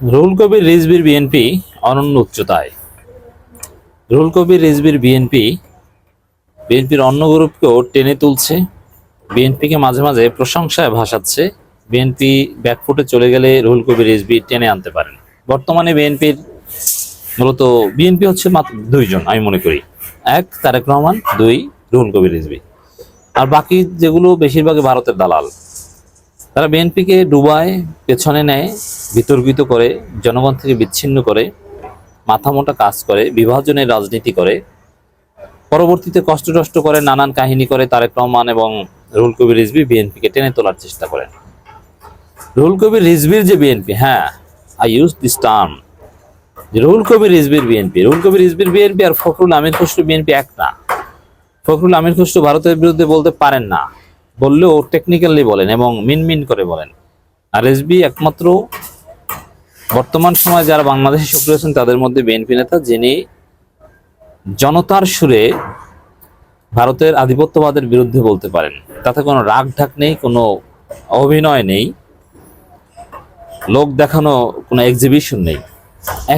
রুহুল কবির রিজবির বিএনপি অনন্য উচ্চতায়। রুহুল কবির রিজবির বিএনপি, বিএনপির অন্য গ্রুপকেও টেনে তুলছে, বিএনপিকে মাঝে মাঝে প্রশংসায় ভাসাচ্ছে, বিএনপি ব্যাকফুটে চলে গেলে রুহুল কবির রিজবি টেনে আনতে পারেন বর্তমানে বিএনপির মূলত, বিএনপি হচ্ছে মাত্র দুইজন, আমি মনে করি। এক, তারেক রহমান, দুই রুহুল কবির রিজবি। আর বাকি যেগুলো বেশিরভাগই ভারতের দালাল। তারা বিএনপিকে ডুবায়, পেছনে নেয় বিতর্কিত করে, জনগণ থেকে বিচ্ছিন্ন করে, মাথামোটা কাজ করে বিভাজনের রাজনীতি করে। পরবর্তীতে কষ্ট টষ্ট করে, নানান কাহিনী করে, তারেক রহমান এবং রুহুল কবির রিজবি বিএনপিকে টেনে তোলার চেষ্টা করেন। রুহুল কবির রিজবির যে বিএনপি হ্যাঁ I use this term Ruhul Kabir রিজবির BNP, Ruhul Kabir রিজবির বিএনপি আর ফখরুল আমির খসরু বিএনপি এক না। ফখরুল আমির খসরু ভারতের বিরুদ্ধে বলতে পারেন না। বললেও টেকনিক্যালি বলেন এবং মিনমিন করে বলেন। আর এসবি একমাত্র বর্তমান সময়ে যারা বাংলাদেশে সক্রিয় আছেন, তাদের মধ্যে বিএনপি নেতা যিনি জনতার সুরে ভারতের আধিপত্যবাদের বিরুদ্ধে বলতে পারেন। তাতে কোনো রাগ ঢাক নেই, কোনো অভিনয় নেই, লোক দেখানো কোনো এক্সিবিশন নেই।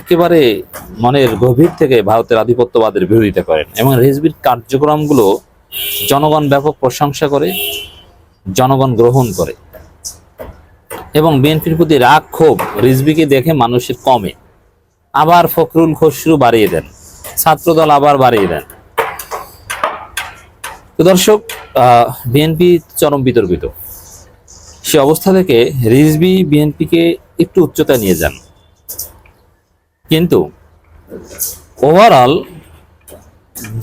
একেবারে মনের গভীর থেকে ভারতের আধিপত্যবাদের বিরোধিতা করেন এবং রেজবির কার্যক্রমগুলো জনগণ ব্যাপক প্রশংসা করে, জনগণ গ্রহণ করে। এবং বিএনপির প্রতি রাগ ক্ষোভ রিজবিকে দেখে মানুষের কমে। আবার ফখরুল খসরু বাড়িয়ে দেন। ছাত্রদল আবার বাড়িয়ে দেন। দর্শক বিএনপি চরম বিতর্কিত। সে অবস্থা থেকে রিজবি বিএনপিকে একটু উচ্চতায় নিয়ে যান। কিন্তু ওভারঅল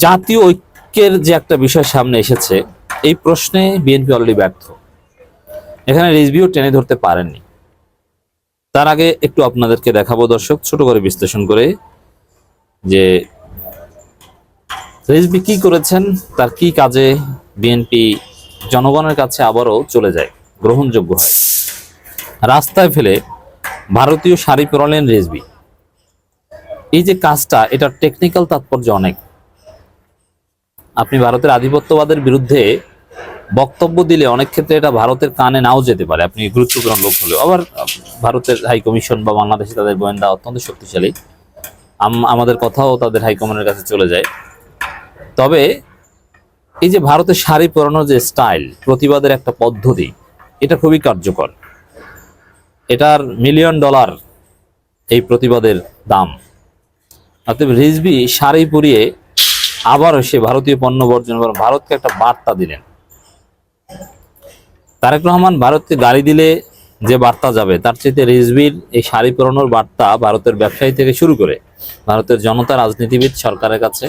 জাতীয় ঐক্যের যে একটা বিষয় সামনে এসেছে, এই প্রশ্নে বিএনপি অলরেডি ব্যর্থ। এখানে রিজভিও টেনে ধরতে পারেননি। তার আগে একটু আপনাদেরকে দেখাবো দর্শক, ছোট করে বিশ্লেষণ করে যে রিজভি কি করেছেন, তার কি কাজে বিএনপি জনগণের কাছে আবারও চলে যায়, গ্রহণযোগ্য হয়। রাস্তায় ফেলে ভারতীয় শাড়ি পরালেন রেজবি এই যে কাজটা, এটার টেকনিক্যাল তাৎপর্য অনেক। আপনি ভারতের আধিপত্যবাদের বিরুদ্ধে বক্তব্য দিলে অনেক ক্ষেত্রে এটা ভারতের কানে নাও যেতে পারে। আপনি গুরুত্বপূর্ণ লোক হলেও। আবার ভারতের হাই কমিশন বা বাংলাদেশে তাদের গোয়েন্দা অত্যন্ত শক্তিশালী। আম- আমাদের কথাও তাদের হাইকমান্ডের কাছে চলে যায়। তবে এই যে ভারতের শাড়ি পরানোর যে স্টাইল প্রতিবাদের একটা পদ্ধতি, এটা খুবই কার্যকর। এটার মিলিয়ন ডলার এই প্রতিবাদের দাম। অতএব রিজবি শাড়ি পরিয়ে আবারও সে ভারতীয় পণ্য বর্জন ভারতকে একটা বার্তা দিলেন। তারেক রহমান ভারতকে গাড়ি দিলে যে বার্তা যাবে, তার চাইতে রিজবির এই শাড়ি পরানোর বার্তা ভারতের ব্যবসায়ী থেকে শুরু করে ভারতের জনতা রাজনীতিবিদ সরকারের কাছে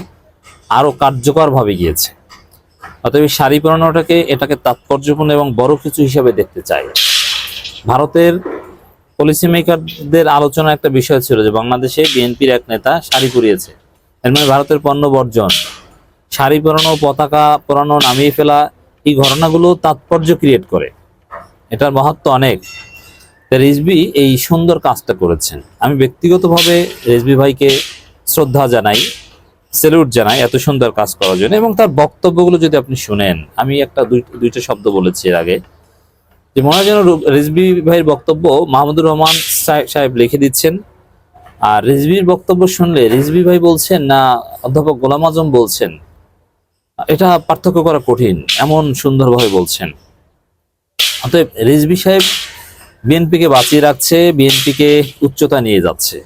আরও কার্যকরভাবে গিয়েছে। অতএব শাড়ি পরানোটাকে এটাকে তাৎপর্যপূর্ণ এবং বড় কিছু হিসাবে দেখতে চাই। ভারতের পলিসি মেকারদের আলোচনা একটা বিষয় ছিল যে বাংলাদেশে বিএনপির এক নেতা শাড়ি পরিয়েছে। এর মানে ভারতের পণ্য বর্জন। শাড়ি পরানো, পতাকা পরানো নামিয়ে ফেলা এই ঘটনাগুলো তাৎপর্য ক্রিয়েট করে। এটার মাহাত্ম অনেক। রিজবি এই সুন্দর কাজটা করেছেন। আমি ব্যক্তিগতভাবে রেজবি ভাইকে শ্রদ্ধা জানাই সেলুট জানাই এত সুন্দর কাজ করার জন্য এবং তার বক্তব্যগুলো যদি আপনি শুনেন, আমি একটা দুই- দুইটা শব্দ বলেছি এর আগে। যে মনে হয় যেন রু- রিজভি ভাইয়ের বক্তব্য মাহমুদুর রহমান সাহেব- লিখে দিচ্ছেন। আর রিজভির বক্তব্য শুনলে রিজভি ভাই বলছেন, না, অধ্যাপক গোলাম আজম বলছেন এটা পার্থক্য করা কঠিন, এমন সুন্দরভাবে বলছেন। অতএব রিজভি সাহেব বিএনপিকে বাঁচিয়ে রাখছে, বিএনপিকে উচ্চতা নিয়ে যাচ্ছে।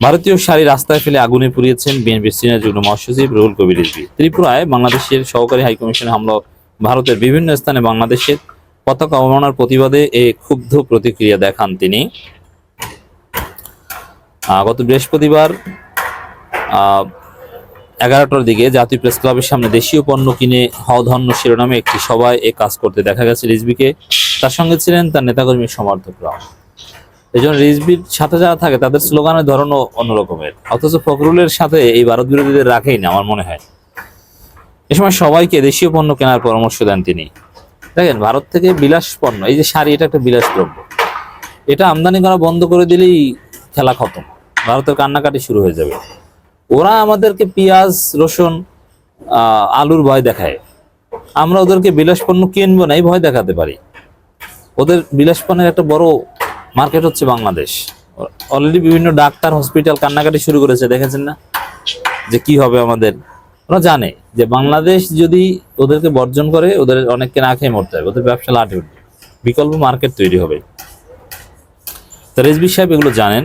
ভারতীয় শাড়ি রাস্তায় ফেলে আগুনে পুড়িয়েছেন বিএনপির সিনিয়র যুগ্ম মহাসচিব রুহুল কবির রিজভি। ত্রিপুরায় বাংলাদেশের সহকারী হাইকমিশনে হামলা ভারতের বিভিন্ন স্থানে বাংলাদেশের পতাকা অবমাননার প্রতিবাদে এ ক্ষুব্ধ প্রতিক্রিয়া দেখান তিনি। গত বৃহস্পতিবার এগারোটার দিকে জাতীয় প্রেস ক্লাবের সামনে দেশীয় পণ্য কিনে হও ধন্য শিরোনামে একটি সভায় এ কাজ করতে দেখা গেছে রিজবিকে তার সঙ্গে ছিলেন তার নেতাকর্মী সমর্থকরা জন্য রিজবির সাথে যারা থাকে, তাদের স্লোগানের ধরনও অন্যরকমের। অথচ ফখরুলের সাথে এই ভারত বিরোধীদের রাখেই না, আমার মনে হয়। এ সময় সবাইকে দেশীয় পণ্য কেনার পরামর্শ দেন তিনি। দেখেন, ভারত থেকে বিলাস পণ্য, এই যে শাড়ি, এটা একটা বিলাস দ্রব্য। এটা আমদানি করা বন্ধ করে দিলেই খেলা খতম। ভারতের কান্নাকাটি শুরু হয়ে যাবে। ওরা আমাদেরকে পেঁয়াজ, রসুন আলুর ভয় দেখায়। আমরা ওদেরকে বিলাস পণ্য কিনবো না, এই ভয় দেখাতে পারি। ওদের বিলাস পণ্যের একটা বড় মার্কেট হচ্ছে বাংলাদেশ। অলরেডি বিভিন্ন ডাক্তার হসপিটাল কান্নাকাটি শুরু করেছে, দেখেছেন না? যে কি হবে আমাদের? ওরা জানে যে বাংলাদেশ যদি ওদেরকে বর্জন করে, ওদের অনেককে না খেয়ে মরতে হবে, ওদের ব্যবসা লাটে উঠবে। বিকল্প মার্কেট তৈরি হবে। তো রেজবি সাহেব এগুলো জানেন।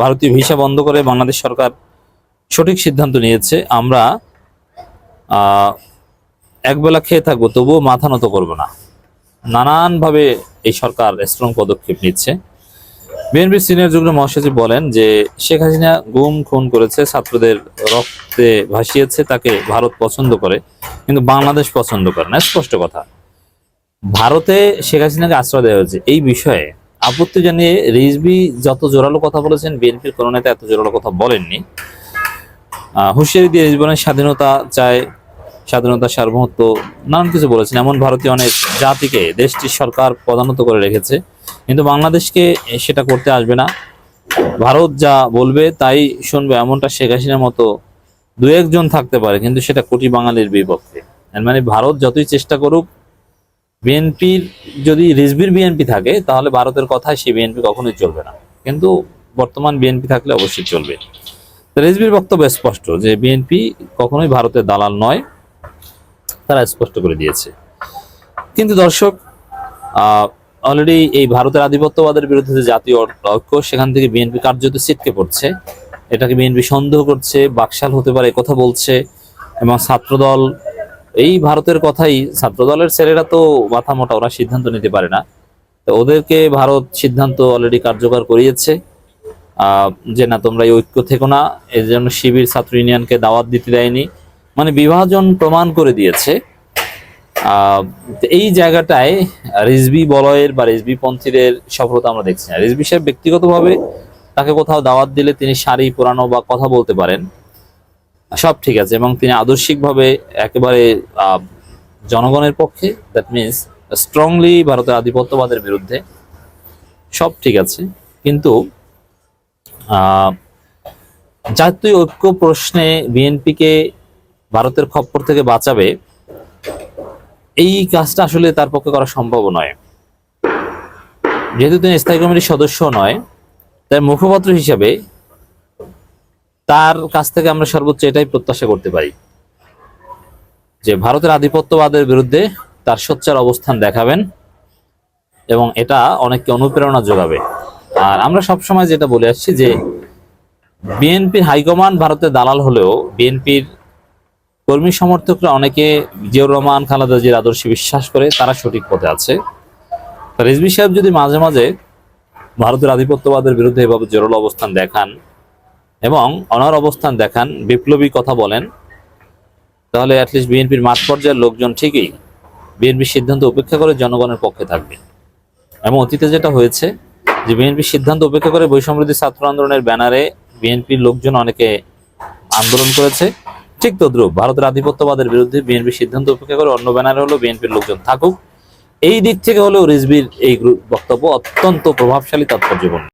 ভারতীয় ভিসা বন্ধ করে বাংলাদেশ সরকার সঠিক সিদ্ধান্ত নিয়েছে, আমরা একবেলা খেয়ে থাকব, তবুও মাথা নত করব না। নানানভাবে এই সরকার স্ট্রং পদক্ষেপ নিচ্ছে। বিএনপির সিনিয়র যুগ্ম মহাসচিব বলেন যে, শেখ হাসিনা গুম, খুন করেছে, ছাত্রদের রক্তে ভাসিয়েছে, তাকে ভারত পছন্দ করে, কিন্তু বাংলাদেশ পছন্দ করে না। স্পষ্ট কথা। ভারতে শেখ হাসিনাকে আশ্রয় দেওয়া হয়েছে। এই বিষয়ে আপত্তি জানিয়ে রিজবি যত জোরালো কথা বলেছেন বিএনপির কোনো নেতা এত জোরালো কথা বলেননি। হুঁশিয়ারি দিয়ে রিজবানের স্বাধীনতা চায়, স্বাধীনতা সার্বভৌমত্ব, নানান কিছু বলেছেন। এমন ভারতীয় অনেক জাতিকে দেশটির সরকার প্রধানত করে রেখেছে। কিন্তু বাংলাদেশকে সেটা করতে আসবে না। ভারত যা বলবে তাই শুনবে, এমনটা শেখ হাসিনার মতো দু একজন থাকতে পারে, কিন্তু সেটা কোটি বাঙালির বিপক্ষে। মানে ভারত যতই চেষ্টা করুক বিএনপির যদি রিজবির বিএনপি থাকে, তাহলে ভারতের কথায় সেই বিএনপি কখনোই চলবে না। কিন্তু বর্তমান বিএনপি থাকলে অবশ্যই চলবে। রিজবির বক্তব্য স্পষ্ট যে বিএনপি কখনোই ভারতের দালাল নয়, তারা স্পষ্ট করে দিয়েছে। কিন্তু দর্শক অলরেডি এই ভারতের আধিপত্যবাদের বিরুদ্ধে যে জাতীয় ঐক্য, সেখান থেকে বিএনপি কার্যত ছিটকে পড়ছে। এটাকে বিএনপি সন্দেহ করছে, বাকশাল হতে পারে, কথা বলছে। এবং ছাত্রদল, এই ভারতের কথাই, ছাত্রদলের ছেলেরা তো মাথা মোটা, ওরা সিদ্ধান্ত নিতে পারে না। তো ওদেরকে ভারত সিদ্ধান্ত অলরেডি কার্যকর করিয়েছে। যে না, তোমরা এই ঐক্য থেকো না। এর জন্য শিবির ছাত্র ইউনিয়নকে দাওয়াত দিতে দেয়নি। মানে বিভাজন প্রমাণ করে দিয়েছে। এই জায়গাটায় রিজবি বলয়ের বা রিজবি পন্থীদের সফলতা আমরা দেখছি না। রিজবি সাহেব ব্যক্তিগতভাবে তাকে কোথাও দাওয়াত দিলে তিনি শাড়ি, পরানো বা কথা বলতে পারেন। সব ঠিক আছে, এবং তিনি আদর্শিকভাবে একেবারে জনগণের পক্ষে দ্যাট মিনস স্ট্রংলি ভারতের আধিপত্যবাদের বিরুদ্ধে। সব ঠিক আছে, কিন্তু জাতীয় ঐক্য প্রশ্নে বিএনপিকে ভারতের খপ্পর থেকে বাঁচাবে, এই কাজটা আসলে তার পক্ষে করা সম্ভব নয়। যেহেতু তিনি স্থায়ী কমিটির সদস্য নয় তার মুখপাত্র হিসাবে তার কাছ থেকে আমরা সর্বোচ্চ এটাই প্রত্যাশা করতে পারি, যে ভারতের আধিপত্যবাদের বিরুদ্ধে তার সোচ্চার অবস্থান দেখাবেন এবং এটা অনেককে অনুপ্রেরণা যোগাবে। আর আমরা সবসময় যেটা বলে আসছি যে বিএনপির হাইকমান্ড ভারতের দালাল হলেও বিএনপির কর্মী সমর্থকরা অনেকে জিয়াউর রহমান, খালেদা জির আদর্শে বিশ্বাস করে, তারা সঠিক পথে আছে। তো রিজভি সাহেব যদি মাঝে মাঝে ভারতের আধিপত্যবাদের বিরুদ্ধে এভাবে জোরালো অবস্থান দেখান এবং অনার অবস্থান দেখান, বিপ্লবী কথা বলেন, তাহলে অ্যাটলিস্ট বিএনপির মাঠ পর্যায়ের লোকজন ঠিকই বিএনপির সিদ্ধান্ত উপেক্ষা করে জনগণের পক্ষে থাকবে। এবং অতীতে যেটা হয়েছে যে বিএনপির সিদ্ধান্ত উপেক্ষা করে বৈষম্যবৃদ্ধি ছাত্র আন্দোলনের ব্যানারে বিএনপির লোকজন অনেকে আন্দোলন করেছে। ঠিক তদ্রুপ ভারতের আধিপত্যবাদের বিরুদ্ধে বিএনপির সিদ্ধান্ত উপেক্ষা করে অন্য ব্যানারে হলো বিএনপির লোকজন থাকুক। এই দিক থেকে হলেও রিজবির এই বক্তব্য অত্যন্ত প্রভাবশালী, তাৎপর্যপূর্ণ।